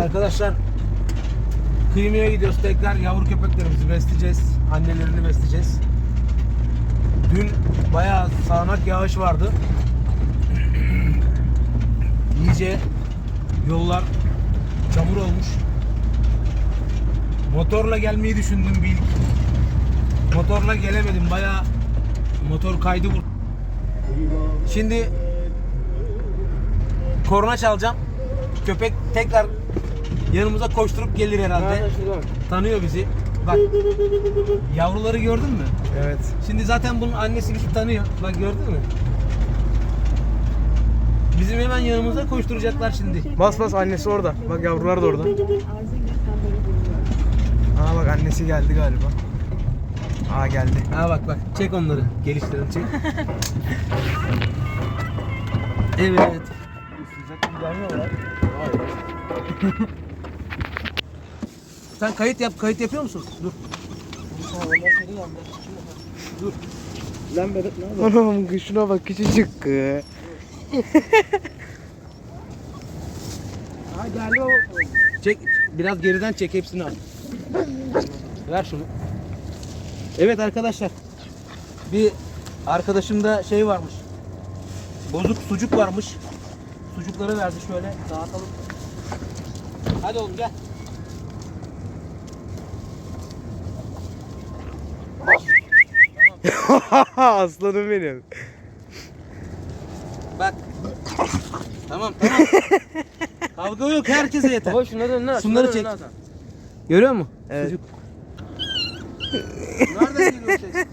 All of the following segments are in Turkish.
arkadaşlar kıymaya gidiyoruz tekrar yavru köpeklerimizi besleyeceğiz. Annelerini besleyeceğiz. Dün bayağı sağanak yağış vardı. İyice yollar çamur olmuş. Motorla gelmeyi düşündüm bir ilk. Motorla gelemedim. Bayağı motor kaydı vurdu. Şimdi korna çalacağım. Köpek tekrar yanımıza koşturup gelir herhalde. Tanıyor bizi. Bak yavruları gördün mü? Evet. Şimdi zaten bunun annesi bizi tanıyor. Bak gördün mü? Bizim hemen yanımıza koşturacaklar şimdi. Bas bas annesi orada. Bak yavrular da orada. Aa bak annesi geldi galiba. Aa geldi. Ha bak bak çek onları. Gelişlerini çek. evet. Sen kayıt yap, kayıt yapıyor musun? Dur. Dur. Lan Berat ne yapıyorsun? Anam şuna bak küçücük. Ha geldi o. Çek, biraz geriden çek hepsini al. Ver şunu. Evet arkadaşlar. Bir arkadaşımda şey varmış. Bozuk sucuk varmış. Sucukları verdi şöyle dağıtalım. Hadi oğlum gel. Aslanım benim. Bak. tamam tamam. Kavga yok herkese yeter. Koy şunları önüne. Şunları çek. Görüyor musun? Evet. Sucuk. Nereden geliyor ses?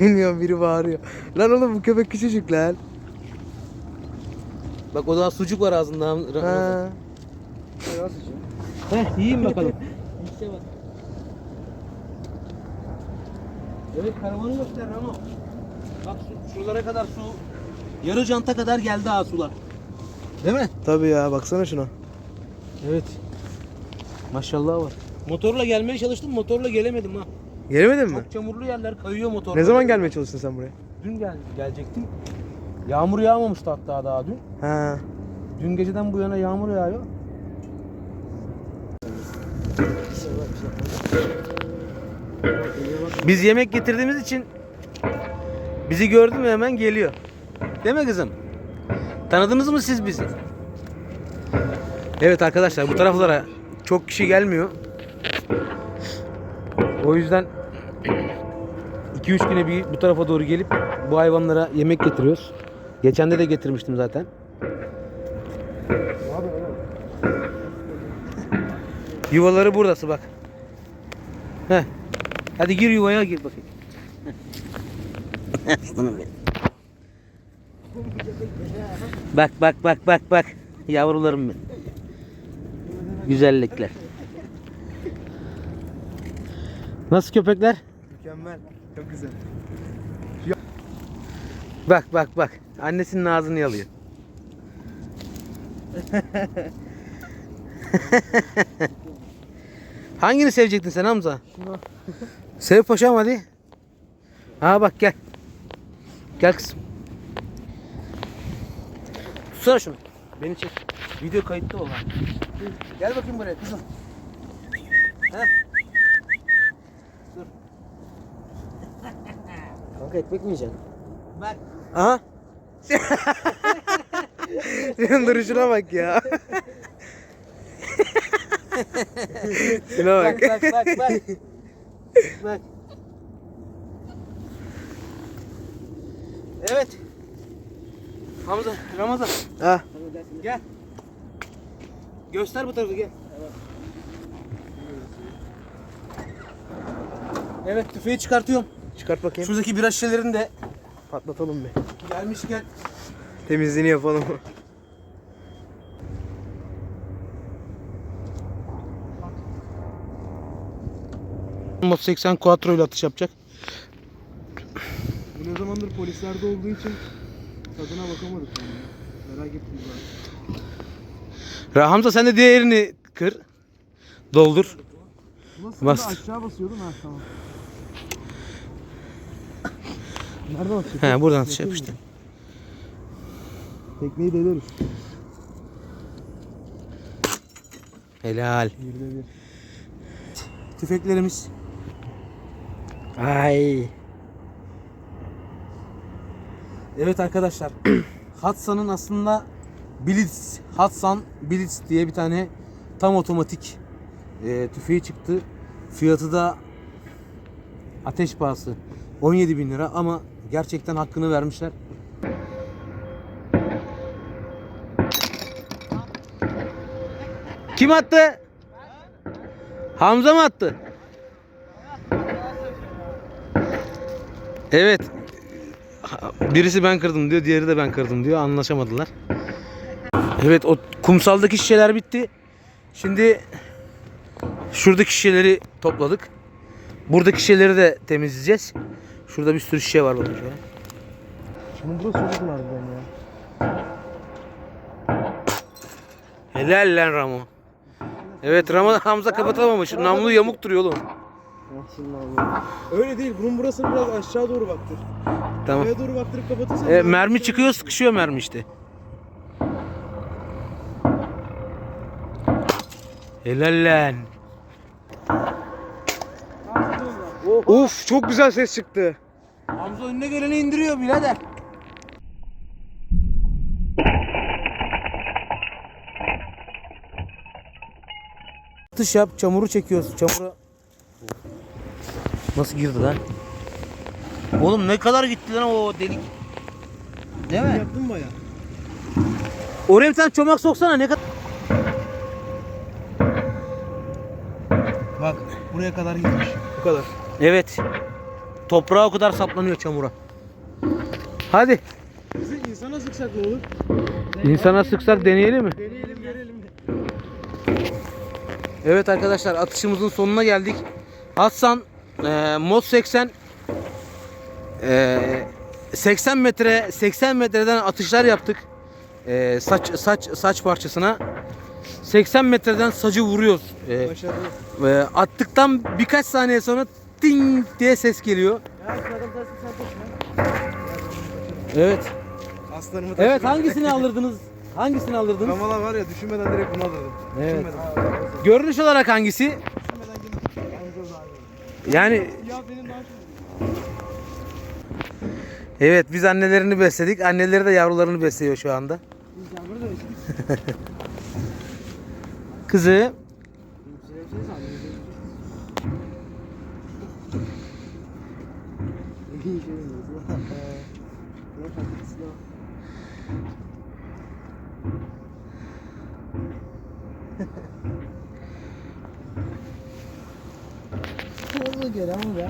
Bilmiyorum biri bağırıyor. Lan oğlum bu köpek küçücük lan. Bak o daha sucuk var ağzında. Ha. Heh, yiyin bakalım. Evet karavanı göster Ramo. Bak su, şuralara kadar su, yarı canta kadar geldi ha sular. Değil mi? Tabii ya baksana şuna. Evet. Maşallah var. Motorla gelmeye çalıştım, motorla gelemedim ha. Gelemedin mi? Çok çamurlu yerler kayıyor motor. Ne zaman gelmeye çalıştın sen buraya? Dün gel, gelecektim. Yağmur yağmamıştı hatta daha dün. Ha. Dün geceden bu yana yağmur yağıyor. Biz yemek getirdiğimiz için bizi gördü mü hemen geliyor. Değil mi kızım? Tanıdınız mı siz bizi? Evet arkadaşlar bu taraflara çok kişi gelmiyor. O yüzden 2-3 güne bir bu tarafa doğru gelip bu hayvanlara yemek getiriyoruz. Geçen de de getirmiştim zaten. Yuvaları buradası bak. Heh. Hadi gir yuvaya gir bakayım. Heh. Aslanım benim. Bak bak bak bak bak. Yavrularım benim. Güzellikler. Nasıl köpekler? Mükemmel. Çok güzel. Bak bak bak. Annesinin ağzını yalıyor. Hangini sevecektin sen Hamza? Sev paşam hadi. Ha bak gel. Gel kızım. Tutsana şunu. Beni çek. Video kayıtta ol ha. Gel bakayım buraya kızım. Heh. Dur. Kanka ekmek mi yiyeceksin? Bak. Aha. Senin duruşuna bak ya. Şuna bak. Bak bak bak bak. Bak. Evet. Hamza, Ramazan Ha. gel. Göster bu tarafı gel. Evet tüfeği çıkartıyorum. Çıkart bakayım. Şuradaki bira şişelerini de Patlatalım bir. gelmişken Temizliğini yapalım. Mod 80 Quattro ile atış yapacak. Bu ne zamandır polislerde olduğu için tadına bakamadık. Yani. Merak ettim zaten. Hamza sen de diğerini kır. Doldur. Bastır. aşağı basıyordum ha tamam. Nereden atacak? He buradan atış yap işte. Tekneyi deleriz. Helal. Tüfeklerimiz. Ay. Evet arkadaşlar. Hatsa'nın aslında Blitz, Hatsan Blitz diye bir tane tam otomatik e, tüfeği çıktı. Fiyatı da ateş pahası 17 bin lira ama gerçekten hakkını vermişler. Kim attı? Hamza mı attı? Evet. Birisi ben kırdım diyor, diğeri de ben kırdım diyor. Anlaşamadılar. Evet, o kumsaldaki şişeler bitti. Şimdi şuradaki şişeleri topladık. Buradaki şişeleri de temizleyeceğiz. Şurada bir sürü şişe var bakın şöyle. Şimdi burası soğuk harbiden ya. Helal lan Ramo. Evet Ramo Hamza kapatamamış. Namlu yamuk duruyor oğlum. Öyle değil. Bunun burasını biraz aşağı doğru baktır. Tamam. Buraya doğru baktırıp kapatırsan. E, mermi çıkıyor, sıkışıyor mermi işte. Helal lan. Of çok güzel ses çıktı. Hamza önüne geleni indiriyor birader. Atış yap, çamuru çekiyorsun. Çamuru... Nasıl girdi lan? Oğlum ne kadar gitti lan o delik. Değil mi? Yaptın baya. Oraya bir tane çomak soksana ne kadar... Bak buraya kadar gitmiş. Bu kadar. Evet. Toprağa o kadar saplanıyor çamura. Hadi. Bizi insana sıksak ne olur? İnsana sıksak deneyelim mi? Deneyelim görelim. Evet arkadaşlar atışımızın sonuna geldik. Hasan e, Mod 80 e, 80 metre 80 metreden atışlar yaptık. E, saç saç saç parçasına 80 metreden sacı vuruyoruz. E, e, attıktan birkaç saniye sonra ding diye ses geliyor. Evet. Aslanımı Evet hangisini alırdınız? Hangisini alırdınız? Ramala var ya düşünmeden direkt bunu alırdım. Evet. Düşünmeden. Görünüş olarak hangisi? Düşünmeden gidip. Yalnız daha iyi. Yani evet biz annelerini besledik. Anneleri de yavrularını besliyor şu anda. Biz yağmur da yaşadık. Kızı İyi şey olmaz. Ne tatlısı ya. Oldu gel ama be.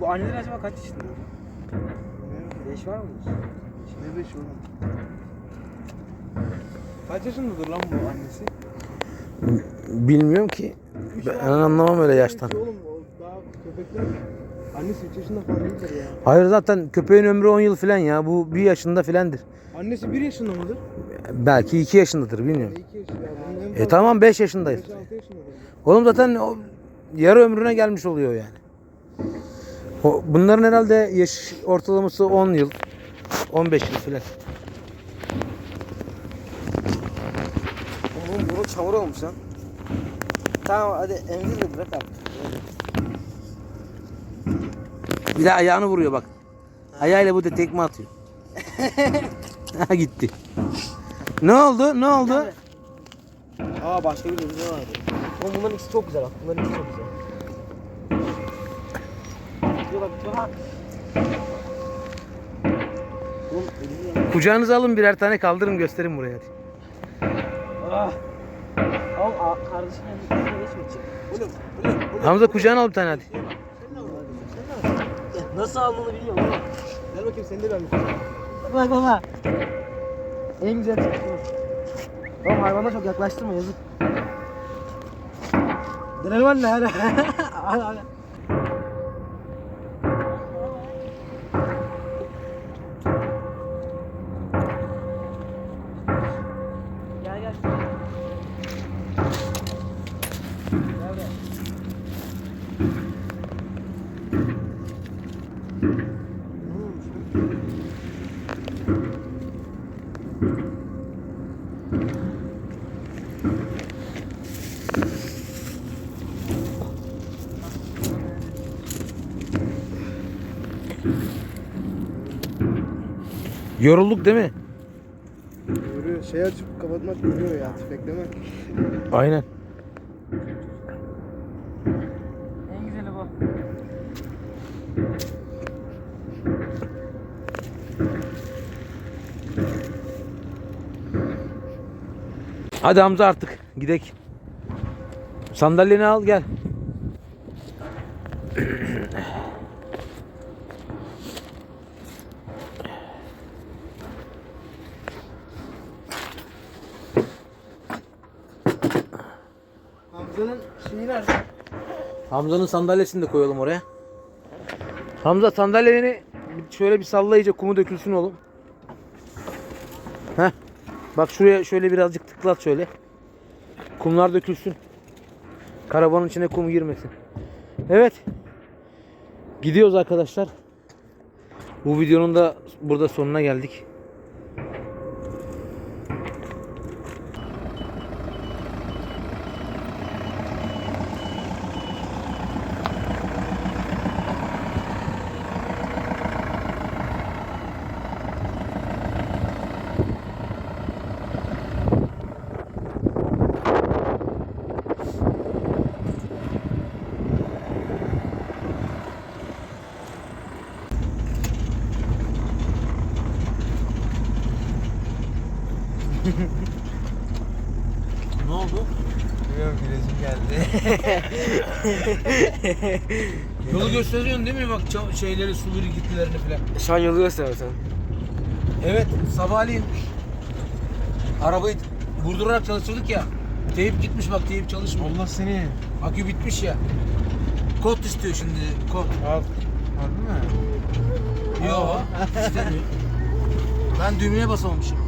Bu anneler acaba kaç yaşında? 5 var mıdır? Ne beş oğlum? Kaç yaşındadır lan bu annesi? bilmiyorum ki. Ben anlamam öyle yaştan. Oğlum daha köpekler. Annesi 3 yaşında falan değildir ya. Hayır zaten köpeğin ömrü 10 yıl falan ya. Bu 1 yaşında filandır. Annesi 1 yaşında mıdır? Belki 2 yaşındadır bilmiyorum. 2 yaşında. E tamam 5 yaşındayız. 5-6 yaşındadır. Oğlum zaten o yarı ömrüne gelmiş oluyor yani. O, bunların herhalde yaş ortalaması 10 yıl. 15 yıl filan. Oğlum bu çamur olmuş lan. Tamam hadi emzir de bırak artık. Bir de ayağını vuruyor bak. Ayağıyla bu da tekme atıyor. ha gitti. Ne oldu? Ne oldu? Aa başka bir ürün vardı. Oğlum bunların ikisi çok güzel bak. Bunların ikisi çok güzel. Bitiyor bak bitiyor ha. Oğlum elini ya. Kucağınıza alın birer tane kaldırın gösterin buraya hadi. Ah. Oğlum aa, kardeşim üstüne geçmeyecek. Oğlum oğlum oğlum. Hamza kucağına al bir tane hadi. Nasıl aldığını bilmiyorum ama. Gel bakayım seni de bir Bak baba. En güzel çıktı. Oğlum hayvana çok yaklaştırma yazık. Dönelim anne hadi. Yorulduk değil mi? Yürü şey açıp kapatmak yürüyor ya tüfekleme. Aynen. En güzeli bu. Hadi Hamza artık gidek. Sandalyeni al gel. Hamza'nın sandalyesini de koyalım oraya. Hamza sandalyeni şöyle bir salla iyice kumu dökülsün oğlum. Heh. Bak şuraya şöyle birazcık tıklat şöyle. Kumlar dökülsün. Karavanın içine kum girmesin. Evet. Gidiyoruz arkadaşlar. Bu videonun da burada sonuna geldik. Ne oldu? Bilmiyorum güneşim geldi. Yolu gösteriyorsun değil mi bak ça- şeyleri suları gittilerini falan. Şu an yolu gösteriyorsun. Evet sabahleyin arabayı vurdurarak çalıştırdık ya. Teyip gitmiş bak teyip çalışmıyor. Allah seni. Akü bitmiş ya. Kod istiyor şimdi kod. Al. Harbi mi? Yok istemiyor. Ben düğmeye basamamışım.